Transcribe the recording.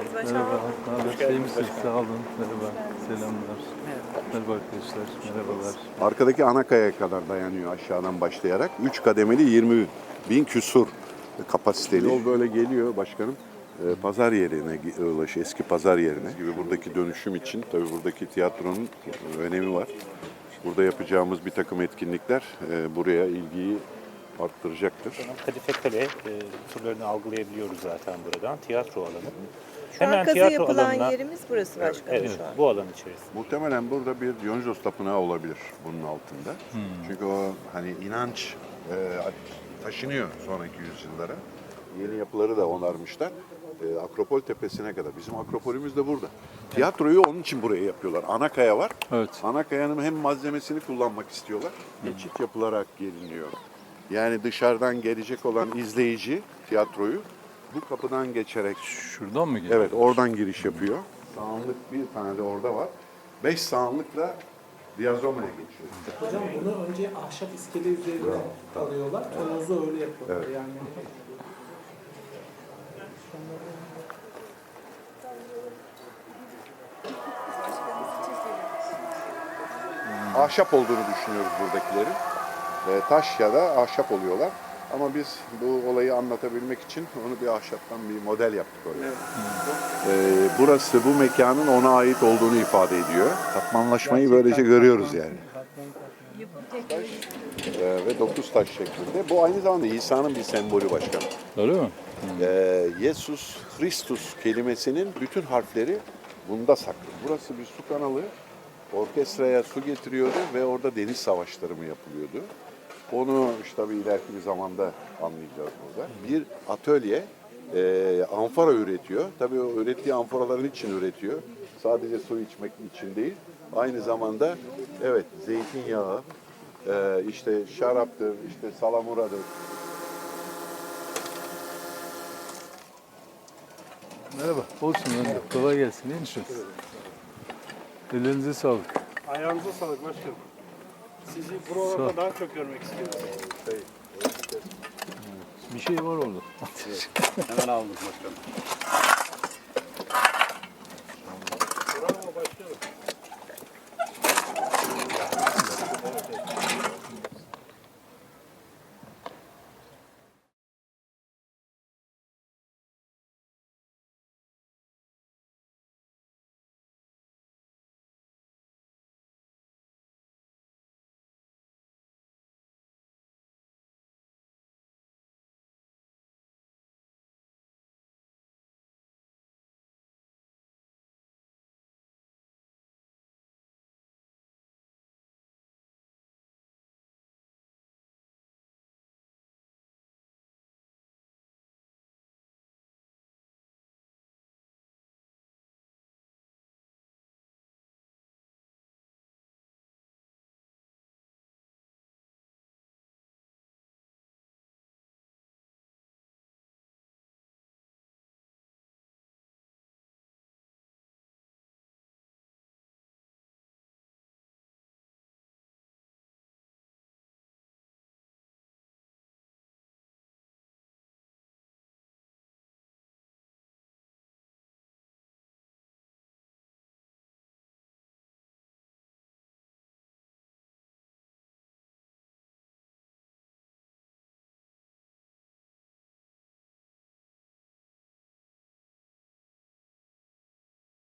geldiniz başkanım. Merhaba, haber? İyi misiniz? Sağ olun. Merhaba, selamlar. Merhaba arkadaşlar, merhabalar. Arkadaki ana kayaya kadar dayanıyor aşağıdan başlayarak. 3 kademeli 20 bin küsur kapasiteli. Yol böyle geliyor başkanım. Ee, Pazar yerine ulaşıyor, eski pazar yerine gibi buradaki dönüşüm için tabii buradaki tiyatronun önemi var. Burada yapacağımız bir takım etkinlikler e, buraya ilgiyi arttıracaktır. Kadife Kale e, turlarını algılayabiliyoruz zaten buradan. Tiyatro alanı. Şu an kazı tiyatro yapılan alanına- yerimiz burası başkanım Evet, şu an. bu alan içerisinde. Muhtemelen burada bir Dionysos Tapınağı olabilir bunun altında. Çünkü o hani inanç e, taşınıyor sonraki yüzyıllara. Yeni yapıları da onarmışlar. E, Akropol tepesine kadar. Bizim Akropolümüz de burada. Tiyatroyu onun için buraya yapıyorlar. Anakaya var. Evet. Anakaya'nın hem malzemesini kullanmak istiyorlar. Geçit yapılarak geliniyor. Yani dışarıdan gelecek olan izleyici tiyatroyu bu kapıdan geçerek Şuradan mı geliyor? Evet oradan giriş yapıyor. Sağanlık bir tane de orada var. Beş sağanlıkla Diazoma'ya geçiyor. Hocam bunu önce ahşap iskele üzerine alıyorlar. Tonozu öyle yapıyorlar. Yani Ahşap olduğunu düşünüyoruz buradakilerin. Ve taş ya da ahşap oluyorlar. Ama biz bu olayı anlatabilmek için onu bir ahşaptan bir model yaptık oraya. Ee, burası bu mekanın ona ait olduğunu ifade ediyor. Katmanlaşmayı böylece görüyoruz yani. Ee, ve dokuz taş şeklinde. Bu aynı zamanda İsa'nın bir sembolü başkanım. Öyle mi? Ee, Yesus Christus kelimesinin bütün harfleri bunda saklı. Burası bir su kanalı. Orkestraya su getiriyordu ve orada deniz savaşları mı yapılıyordu? Onu işte tabii ileriki bir zamanda anlayacağız burada. Bir atölye e, amfora üretiyor. Tabii o ürettiği amforaların için üretiyor. Sadece su içmek için değil. Aynı zamanda evet zeytinyağı, e, işte şaraptır, işte salamuradır, Merhaba, olsun de. Kolay gelsin, iyi misiniz? Ellerinize sağlık. Ayağınıza sağlık başkanım. Sizi buralarda daha çok görmek istiyoruz. Bir şey var orada. Hemen aldım başkanım.